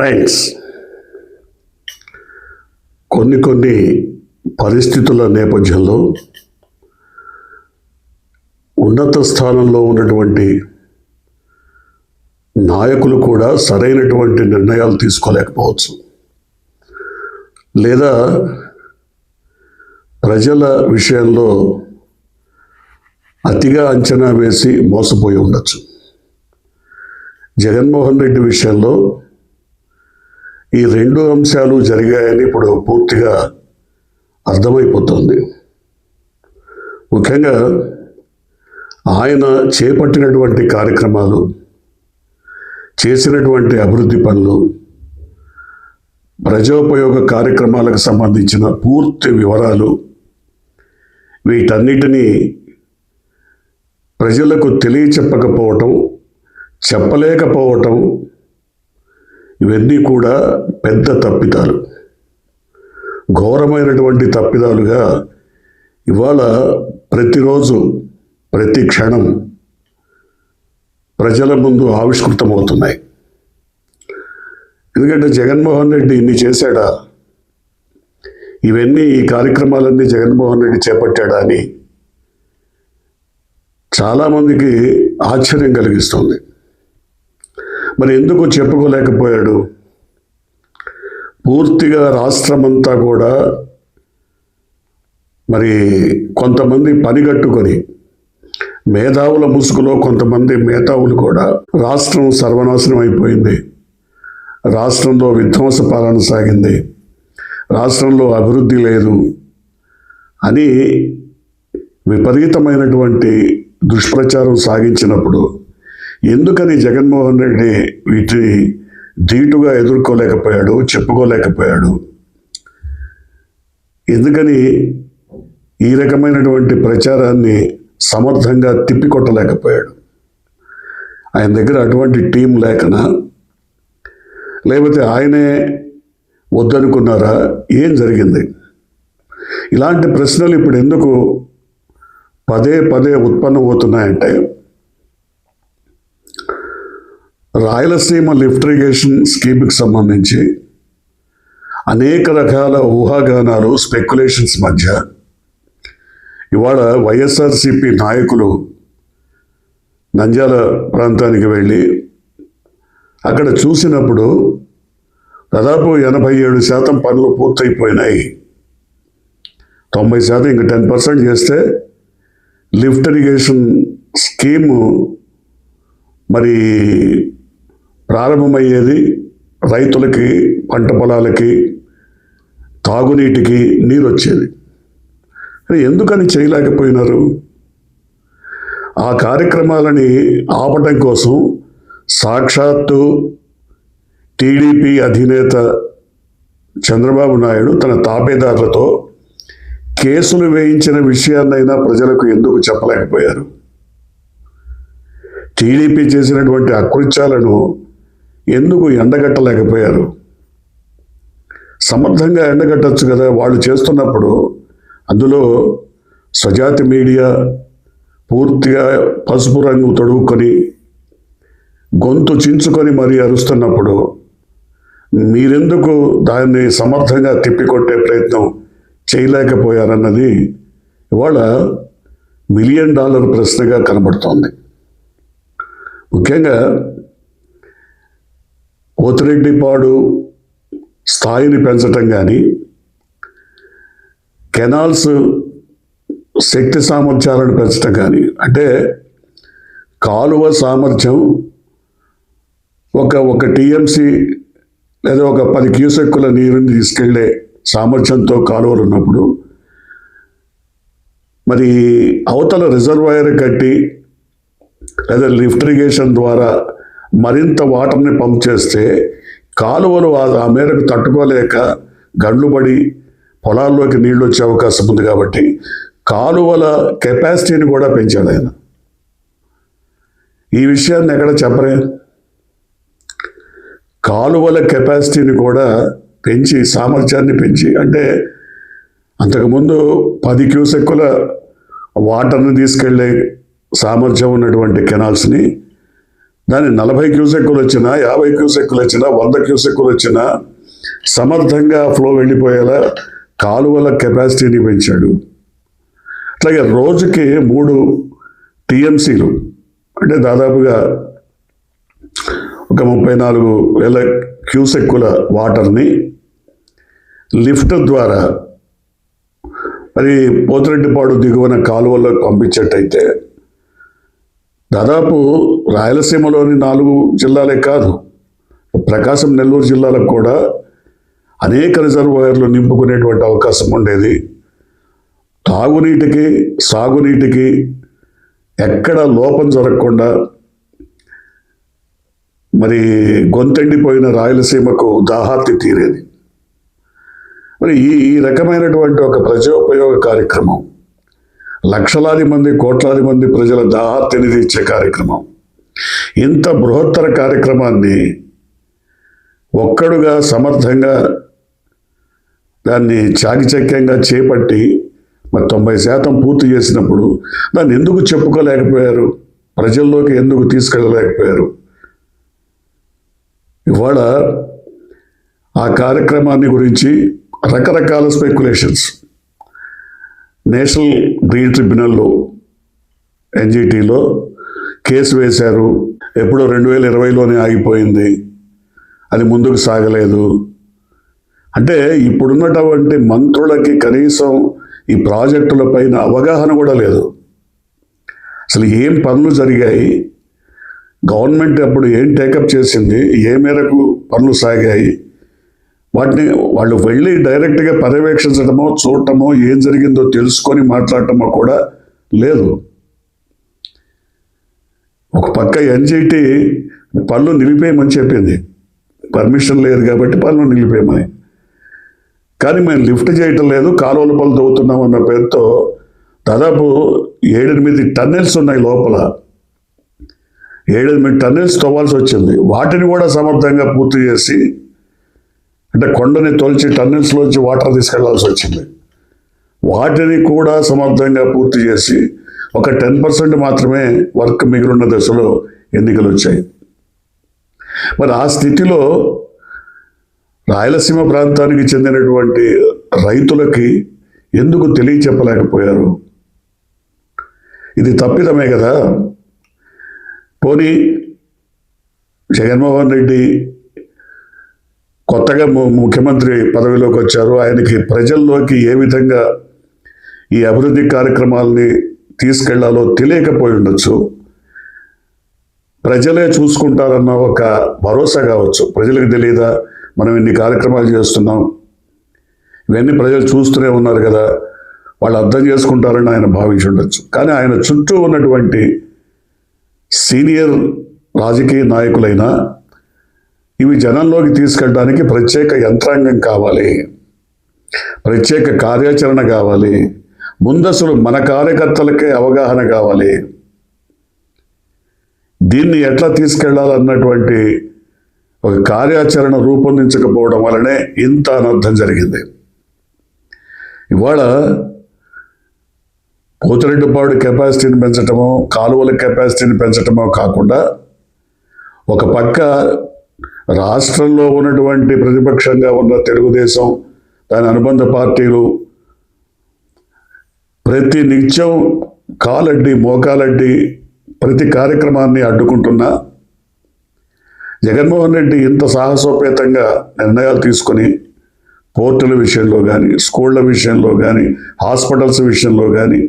Friends కొన్ని కొన్ని పరిస్థితుల నేపథ్యంలో ఉన్నత స్థానంలో ఉన్నటువంటి నాయకులు కూడా సరైనటువంటి నిర్ణయాలు తీసుకోలేకపోవచ్చు. లేదా ప్రజల విషయంలో అతిగా అంచనా వేసి మోసపోయి ఉండొచ్చు. జగన్మోహన్ రెడ్డి విషయంలో ఈ రెండు అంశాలు జరిగాయని ఇప్పుడు పూర్తిగా అర్థమైపోతుంది. ముఖ్యంగా ఆయన చేపట్టినటువంటి కార్యక్రమాలు చేసినటువంటి అభివృద్ధి పనులు ప్రజోపయోగ కార్యక్రమాలకు సంబంధించిన పూర్తి వివరాలు వీటన్నిటినీ ప్రజలకు తెలియచెప్పకపోవటం చెప్పలేకపోవటం ఇవన్నీ కూడా పెద్ద తప్పిదాలు. ఘోరమైనటువంటి తప్పిదాలుగా ఇవాళ ప్రతిరోజు ప్రతి క్షణం ప్రజల ముందు ఆవిష్కృతమవుతున్నాయి. ఎందుకంటే జగన్మోహన్ రెడ్డి ఇన్ని చేశాడా? ఇవన్నీ ఈ కార్యక్రమాలన్నీ జగన్మోహన్ రెడ్డి చేపట్టాడా అని చాలామందికి ఆశ్చర్యం కలిగిస్తుంది. మరి ఎందుకు చెప్పుకోలేకపోయాడు? పూర్తిగా రాష్ట్రమంతా కూడా మరి కొంతమంది పనిగట్టుకొని మేధావుల ముసుగులో కొంతమంది మేధావులు కూడా రాష్ట్రం సర్వనాశనం అయిపోయింది. రాష్ట్రంలో విధ్వంస పాలన సాగింది. రాష్ట్రంలో అభివృద్ధి లేదు అని విపరీతమైనటువంటి దుష్ప్రచారం సాగించినప్పుడు ఎందుకని జగన్మోహన్ రెడ్డి వీటిని ధీటుగా ఎదుర్కోలేకపోయాడు చెప్పుకోలేకపోయాడు? ఎందుకని ఈ రకమైనటువంటి ప్రచారాన్ని సమర్థంగా తిప్పికొట్టలేకపోయాడు? ఆయన దగ్గర అటువంటి టీం లేకనా? లేకపోతే ఆయనే వద్దనుకున్నారా? ఏం జరిగింది? ఇలాంటి ప్రశ్నలు ఇప్పుడు ఎందుకు పదే పదే ఉత్పన్నమవుతున్నాయంటే రాయలసీమ లిఫ్ట్ ఇరిగేషన్ స్కీమ్కి సంబంధించి అనేక రకాల ఊహాగానాలు స్పెక్యులేషన్స్ మధ్య ఇవాళ వైఎస్ఆర్సిపి నాయకులు నంద్యాల ప్రాంతానికి వెళ్ళి అక్కడ చూసినప్పుడు దాదాపు ఎనభై ఏడు శాతం పనులు పూర్తయిపోయినాయి. తొంభై శాతం ఇంకా టెన్ పర్సెంట్ చేస్తే లిఫ్ట్ ఇరిగేషన్ స్కీము మరి ప్రారంభమయ్యేది రైతులకి పంట పొలాలకి తాగునీటికి నీరు వచ్చేది ఎందుకని చేయలేకపోయినారు? ఆ కార్యక్రమాలని ఆపటం కోసం సాక్షాత్తు టీడీపీ అధినేత చంద్రబాబు నాయుడు తన తాపేదారులతో కేసులు వేయించిన విషయాన్నైనా ప్రజలకు ఎందుకు చెప్పలేకపోయారు? టీడీపీ చేసినటువంటి అకృత్యాలను ఎందుకు ఎండగట్టలేకపోయారు? సమర్థంగా ఎండగట్టచ్చు కదా వాళ్ళు చేస్తున్నప్పుడు. అందులో స్వజాతి మీడియా పూర్తిగా పసుపు రంగు తొడుగుకొని గొంతు చించుకొని మరీ అరుస్తున్నప్పుడు మీరెందుకు దాన్ని సమర్థంగా తిప్పికొట్టే ప్రయత్నం చేయలేకపోయారన్నది ఇవాళ మిలియన్ డాలర్ ప్రశ్నగా కనబడుతోంది. ముఖ్యంగా కోతిరెడ్డిపాడు స్థాయిని పెంచటం కానీ కెనాల్స్ శక్తి సామర్థ్యాలను పెంచడం కానీ అంటే కాలువ సామర్థ్యం ఒక ఒక టీఎంసీ లేదా ఒక పది క్యూసెక్కుల నీరుని తీసుకెళ్ళే సామర్థ్యంతో కాలువలు ఉన్నప్పుడు మరి అవతల రిజర్వాయర్ కట్టి లేదా లిఫ్ట్ ఇరిగేషన్ ద్వారా మరింత వాటర్ని పంప్ చేస్తే కాలువలు ఆ- మేరకు తట్టుకోలేక గండ్లు పడి పొలాల్లోకి నీళ్ళు వచ్చే అవకాశం ఉంది కాబట్టి కాలువల కెపాసిటీని కూడా పెంచాడు ఆయన. ఈ విషయాన్ని ఎక్కడ చెప్పరే కాలువల కెపాసిటీని కూడా పెంచి సామర్థ్యాన్ని పెంచి అంటే అంతకుముందు పది క్యూసెక్కుల వాటర్ని తీసుకెళ్ళే సామర్థ్యం ఉన్నటువంటి కెనాల్స్ని దాని నలభై క్యూసెక్కులు వచ్చినా యాభై క్యూసెక్కులు వచ్చినా వంద క్యూసెక్కులు వచ్చినా సమర్థంగా ఫ్లో వెళ్ళిపోయేలా కాలువల కెపాసిటీని పెంచాడు. అట్లాగే రోజుకి మూడు టీఎంసీలు అంటే దాదాపుగా ఒక ముప్పై నాలుగు వేల క్యూసెక్కుల వాటర్ని లిఫ్ట్ ద్వారా మరి పోతిరెడ్డిపాడు దిగువన కాలువలో పంపించేట్టయితే దాదాపు రాయలసీమలోని నాలుగు జిల్లాలే కాదు ప్రకాశం నెల్లూరు జిల్లాలకు కూడా అనేక రిజర్వాయర్లు నింపుకునేటువంటి అవకాశం ఉండేది. తాగునీటికి సాగునీటికి ఎక్కడ లోపం జరగకుండా మరి గొంతెండిపోయిన రాయలసీమకు దాహార్తి తీరేది. మరి ఈ ఈ రకమైనటువంటి ఒక ప్రజోపయోగ కార్యక్రమం లక్షలాది మంది కోట్లాది మంది ప్రజల దాహార్తిని తీర్చే కార్యక్రమం ఇంత బృహత్తర కార్యక్రమాన్ని ఒక్కడుగా సమర్థంగా దాన్ని చాకిచక్యంగా చేపట్టి మరి తొంభై శాతం పూర్తి చేసినప్పుడు దాన్ని ఎందుకు చెప్పుకోలేకపోయారు? ప్రజల్లోకి ఎందుకు తీసుకెళ్ళలేకపోయారు? ఇవాళ ఆ కార్యక్రమాన్ని గురించి రకరకాల స్పెక్యులేషన్స్. నేషనల్ గ్రీన్ ట్రిబ్యునల్లో ఎన్జిటీలో కేసు వేశారు. ఎప్పుడో రెండు వేల ఇరవైలోనే ఆగిపోయింది. అది ముందుకు సాగలేదు. అంటే ఇప్పుడున్నటువంటి మంత్రులకి కనీసం ఈ ప్రాజెక్టుల పైన అవగాహన కూడా లేదు. అసలు ఏం పనులు జరిగాయి? గవర్నమెంట్ అప్పుడు ఏం టేకప్ చేసింది? ఏ మేరకు పనులు సాగాయి? వాటిని వాళ్ళు వెళ్ళి డైరెక్ట్గా పర్యవేక్షించడమో చూడటమో ఏం జరిగిందో తెలుసుకొని మాట్లాడటమో కూడా లేదు. పక్క ఎన్జిటి పనులు నిలిపేయమని చెప్పింది. పర్మిషన్ లేదు కాబట్టి పనులు నిలిపేయమని. కానీ మేము లిఫ్ట్ చేయటం లేదు కాలువల పనులు తవ్వుతున్నాం అన్న పేరుతో దాదాపు ఏడెనిమిది టన్నెల్స్ ఉన్నాయి లోపల. ఏడెనిమిది టన్నెల్స్ తవ్వాల్సి వచ్చింది. వాటిని కూడా సమర్థంగా పూర్తి చేసి అంటే కొండని తొలిచి టన్నెల్స్లోంచి వాటర్ తీసుకెళ్ళాల్సి వచ్చింది. వాటిని కూడా సమర్థంగా పూర్తి చేసి ఒక టెన్ పర్సెంట్ మాత్రమే వర్క్ మిగిలిన దశలో ఎన్నికలు వచ్చాయి. మరి ఆ స్థితిలో రాయలసీమ ప్రాంతానికి చెందినటువంటి రైతులకి ఎందుకు తెలియచెప్పలేకపోయారు? ఇది తప్పిదమే కదా. పోనీ జగన్మోహన్ రెడ్డి కొత్తగా ము- ముఖ్యమంత్రి పదవిలోకి వచ్చారు. ఆయనకి ప్రజల్లోకి ఏ విధంగా ఈ అభివృద్ధి కార్యక్రమాలని తీసుకెళ్ళాలో తెలియకపోయి ఉండొచ్చు. ప్రజలే చూసుకుంటారన్న ఒక భరోసా కావచ్చు. ప్రజలకు తెలియదా? మనం ఇన్ని కార్యక్రమాలు చేస్తున్నాం. ఇవన్నీ ప్రజలు చూస్తూనే ఉన్నారు కదా. వాళ్ళు అర్థం చేసుకుంటారని ఆయన భావించి ఉండొచ్చు. కానీ ఆయన చుట్టూ ఉన్నటువంటి సీనియర్ రాజకీయ నాయకులైనా ఇవి జనంలోకి తీసుకెళ్ళడానికి ప్రత్యేక యంత్రాంగం కావాలి. ప్రత్యేక కార్యాచరణ కావాలి. ముందసలు మన కార్యకర్తలకే అవగాహన కావాలి. దీన్ని ఎట్లా తీసుకెళ్ళాలన్నటువంటి ఒక కార్యాచరణ రూపొందించకపోవడం వలనే ఇంత అనర్థం జరిగింది. ఇవాళ పోతిరెడ్డిపాడు కెపాసిటీని పెంచటమో కాలువల కెపాసిటీని పెంచటమో కాకుండా ఒక పక్క రాష్ట్రంలో ఉన్నటువంటి ప్రతిపక్షంగా ఉన్న తెలుగుదేశం దాని అనుబంధ పార్టీలు ప్రతి నిత్యం కాలడ్డి మోకాలడ్డి ప్రతి కార్యక్రమాన్ని అడ్డుకుంటున్నా జగన్మోహన్ రెడ్డి ఇంత సాహసోపేతంగా నిర్ణయాలు తీసుకొని పోర్టుల విషయంలో కానీ స్కూళ్ళ విషయంలో కానీ హాస్పిటల్స్ విషయంలో కానీ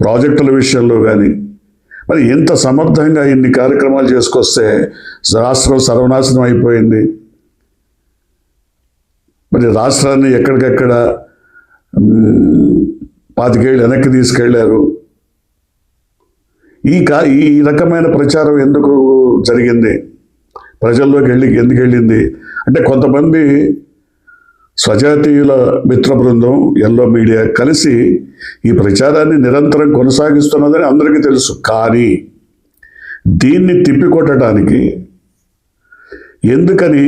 ప్రాజెక్టుల విషయంలో కానీ మరి ఇంత సమర్థంగా ఇన్ని కార్యక్రమాలు చేసుకొస్తే రాష్ట్రం సర్వనాశనం అయిపోయింది. మరి రాష్ట్రాన్ని ఎక్కడికెక్కడ పాతికేళ్ళు వెనక్కి తీసుకెళ్ళారు. ఈ కా ఈ రకమైన ప్రచారం ఎందుకు జరిగింది? ప్రజల్లోకి వెళ్ళి ఎందుకు వెళ్ళింది? అంటే కొంతమంది స్వజాతీయుల మిత్ర బృందం ఎల్లో మీడియా కలిసి ఈ ప్రచారాన్ని నిరంతరం కొనసాగిస్తున్నదని అందరికీ తెలుసు. కానీ దీన్ని తిప్పికొట్టడానికి ఎందుకని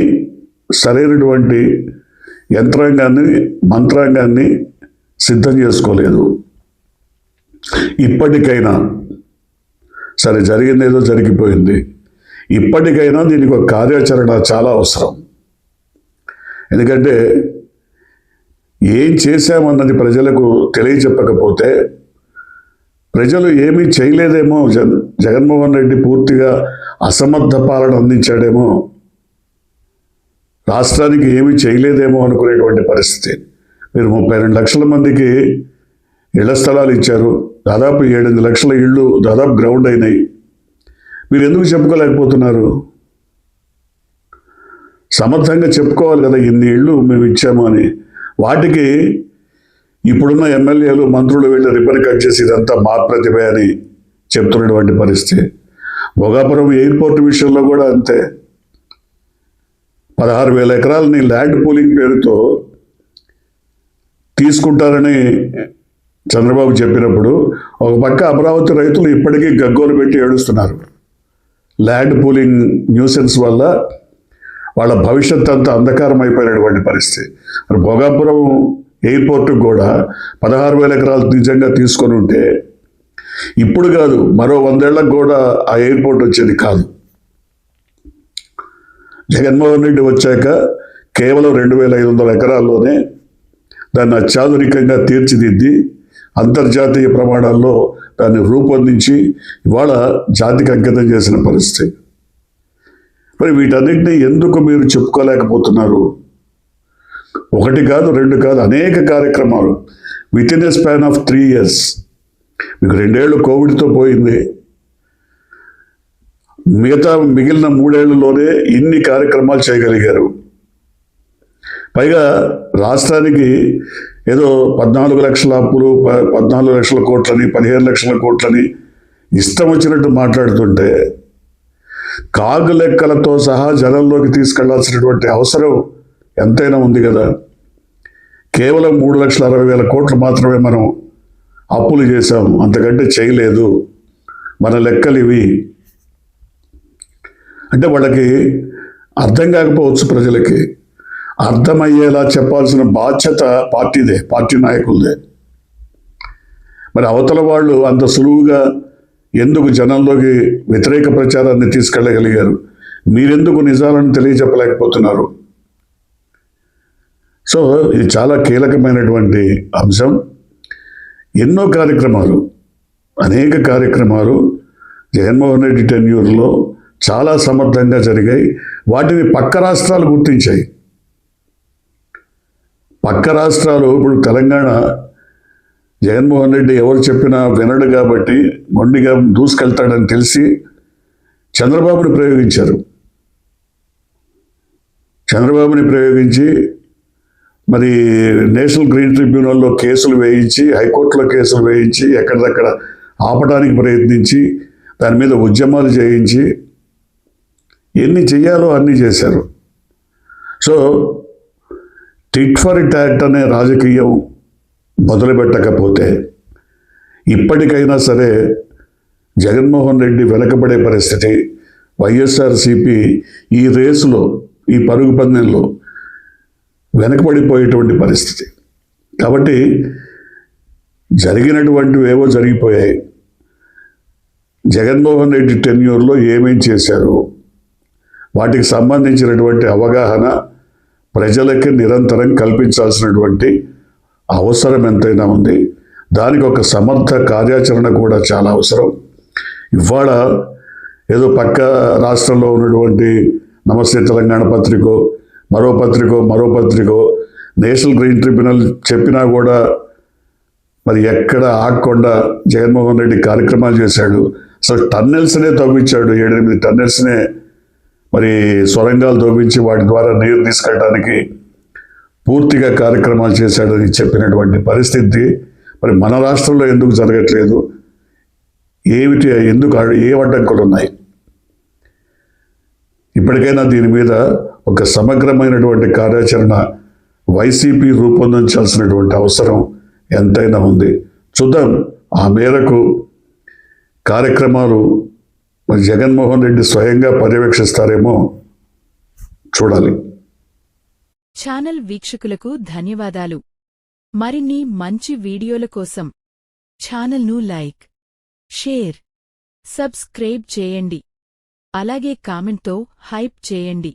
సరైనటువంటి యంత్రాంగాన్ని మంత్రాంగాన్ని సిద్ధం చేసుకోలేదు. ఇప్పటికైనా సరే జరిగింది ఏదో జరిగిపోయింది. ఇప్పటికైనా దీనికి ఒక కార్యాచరణ చాలా అవసరం. ఎందుకంటే ఏం చేశామన్నది ప్రజలకు తెలియచెప్పకపోతే ప్రజలు ఏమీ చేయలేదేమో. జగన్ జగన్మోహన్ రెడ్డి పూర్తిగా అసమర్థ పాలన అందించాడేమో. రాష్ట్రానికి ఏమీ చేయలేదేమో అనుకునేటువంటి పరిస్థితి. మీరు ముప్పై రెండు లక్షల మందికి ఇళ్ళ స్థలాలు ఇచ్చారు. దాదాపు ఏడెనిమిది లక్షల ఇళ్ళు దాదాపు గ్రౌండ్ అయినాయి. మీరు ఎందుకు చెప్పుకోలేకపోతున్నారు? సమర్థంగా చెప్పుకోవాలి కదా ఇన్ని ఇళ్ళు మేము ఇచ్చాము అని. వాటికి ఇప్పుడున్న ఎమ్మెల్యేలు మంత్రులు వీళ్ళు రిబ్బన్ కట్ చేసి ఇదంతా మా ప్రతిభ అని చెప్తున్నటువంటి పరిస్థితి. భోగాపురం ఎయిర్పోర్ట్ విషయంలో కూడా అంతే. పదహారు వేల ఎకరాలని ల్యాండ్ పూలింగ్ పేరుతో తీసుకుంటారని చంద్రబాబు చెప్పినప్పుడు ఒక పక్క అమరావతి రైతులు ఇప్పటికీ గగ్గోలు పెట్టి ఏడుస్తున్నారు. ల్యాండ్ పూలింగ్ న్యూసెన్స్ వల్ల వాళ్ళ భవిష్యత్ అంతా అంధకారం అయిపోయినటువంటి పరిస్థితి. మరి భోగాపురం ఎయిర్పోర్ట్ కూడా పదహారు వేల ఎకరాలు నిజంగా తీసుకొని ఉంటే ఇప్పుడు కాదు మరో వందేళ్ళకు కూడా ఆ ఎయిర్పోర్ట్ వచ్చేది కాదు. జగన్మోహన్ రెడ్డి వచ్చాక కేవలం రెండు వేల ఐదు వందల ఎకరాల్లోనే దాన్ని అత్యాధునికంగా తీర్చిదిద్ది అంతర్జాతీయ ప్రమాణాల్లో దాన్ని రూపొందించి ఇవాళ జాతికి అంకితం చేసిన పరిస్థితి. మరి వీటన్నిటిని ఎందుకు మీరు చెప్పుకోలేకపోతున్నారు? ఒకటి కాదు రెండు కాదు అనేక కార్యక్రమాలు. With in a span of three years మీకు రెండేళ్ళు కోవిడ్తో పోయింది. మిగతా మిగిలిన మూడేళ్ళలోనే ఇన్ని కార్యక్రమాలు చేయగలిగారు. పైగా రాష్ట్రానికి ఏదో పద్నాలుగు లక్షల అప్పులు ప- పద్నాలుగు లక్షల కోట్లని పదిహేను లక్షల కోట్లని ఇష్టం వచ్చినట్టు మాట్లాడుతుంటే కాగు లెక్కలతో సహా జనంలోకి తీసుకెళ్ళాల్సినటువంటి అవసరం ఎంతైనా ఉంది కదా. కేవలం మూడు లక్షల అరవై వేల కోట్లు మాత్రమే మనం అప్పులు చేశాం. అంతకంటే చేయలేదు. మన లెక్కలు ఇవి. అంటే వాళ్ళకి అర్థం కాకపోవచ్చు ప్రజలకి. అర్థమయ్యేలా చెప్పాల్సిన బాధ్యత పార్టీదే పార్టీ నాయకులదే. మరి అవతల వాళ్ళు అంత సులువుగా ఎందుకు జనంలోకి వ్యతిరేక ప్రచారాన్ని తీసుకెళ్ళగలిగారు? మీరెందుకు నిజాలను తెలియజెప్పలేకపోతున్నారు? సో ఇది చాలా కీలకమైనటువంటి అంశం. ఎన్నో కార్యక్రమాలు అనేక కార్యక్రమాలు జగన్మోహన్ రెడ్డి టెన్యూర్లో చాలా సమర్థంగా జరిగాయి. వాటిని పక్క రాష్ట్రాలు గుర్తించాయి. పక్క రాష్ట్రాలు ఇప్పుడు తెలంగాణ జగన్మోహన్ రెడ్డి ఎవరు చెప్పినా వినడు కాబట్టి మొండిగా దూసుకెళ్తాడని తెలిసి చంద్రబాబుని ప్రయోగించారు. చంద్రబాబుని ప్రయోగించి మరి నేషనల్ గ్రీన్ ట్రిబ్యునల్లో కేసులు వేయించి హైకోర్టులో కేసులు వేయించి ఎక్కడిదక్కడ ఆపడానికి ప్రయత్నించి దాని మీద ఉద్యమాలు చేయించి ఎన్ని చేయాలో అన్నీ చేశారు. సో టిట్ ఫర్ ట్యాక్ట్ అనే రాజకీయం మొదలుపెట్టకపోతే ఇప్పటికైనా సరే జగన్మోహన్ రెడ్డి వెనకబడే పరిస్థితి వైఎస్ఆర్సిపి ఈ రేసులో ఈ పరుగు పందెంలో వెనకబడిపోయేటువంటి పరిస్థితి. కాబట్టి జరిగినటువంటివి ఏవో జరిగిపోయాయి. జగన్మోహన్ రెడ్డి టెన్యూర్లో ఏమేం చేశారు? వాటికి సంబంధించినటువంటి అవగాహన ప్రజలకి నిరంతరం కల్పించాల్సినటువంటి అవసరం ఎంతైనా ఉంది. దానికి ఒక సమర్థ కార్యాచరణ కూడా చాలా అవసరం. ఇవాళ ఏదో పక్క రాష్ట్రంలో ఉన్నటువంటి నమస్తే తెలంగాణ పత్రికో మరో పత్రికో మరో పత్రికో నేషనల్ గ్రీన్ ట్రిబ్యునల్ చెప్పినా కూడా మరి ఎక్కడ ఆగకుండా జగన్మోహన్ రెడ్డి కార్యక్రమాలు చేశాడు. అసలు టన్నెల్స్నే తవ్వించాడు ఏడెనిమిది టన్నెల్స్నే మరి సొరంగాలు తవ్వించి వాటి ద్వారా నీరు తీసుకెళ్ళడానికి పూర్తిగా కార్యక్రమాలు చేశాడని చెప్పినటువంటి పరిస్థితి మరి మన రాష్ట్రంలో ఎందుకు జరగట్లేదు? ఏమిటి ఎందుకు ఏ అడ్డంకులు ఉన్నాయి? ఇప్పటికైనా దీని మీద ఒక సమగ్రమైనటువంటి కార్యాచరణ వైసీపీ రూపొందించాల్సినటువంటి అవసరం ఎంతైనా ఉంది. చూద్దాం ఆ మేరకు కార్యక్రమాలు మరి జగన్మోహన్ రెడ్డి స్వయంగా పర్యవేక్షిస్తారేమో చూడాలి. ఛానల్ వీక్షకులకు ధన్యవాదాలు. మరిన్ని మంచి వీడియోల కోసం ఛానల్ను లైక్ షేర్ సబ్స్క్రైబ్ చేయండి. అలాగే కామెంట్తో హైప్ చేయండి.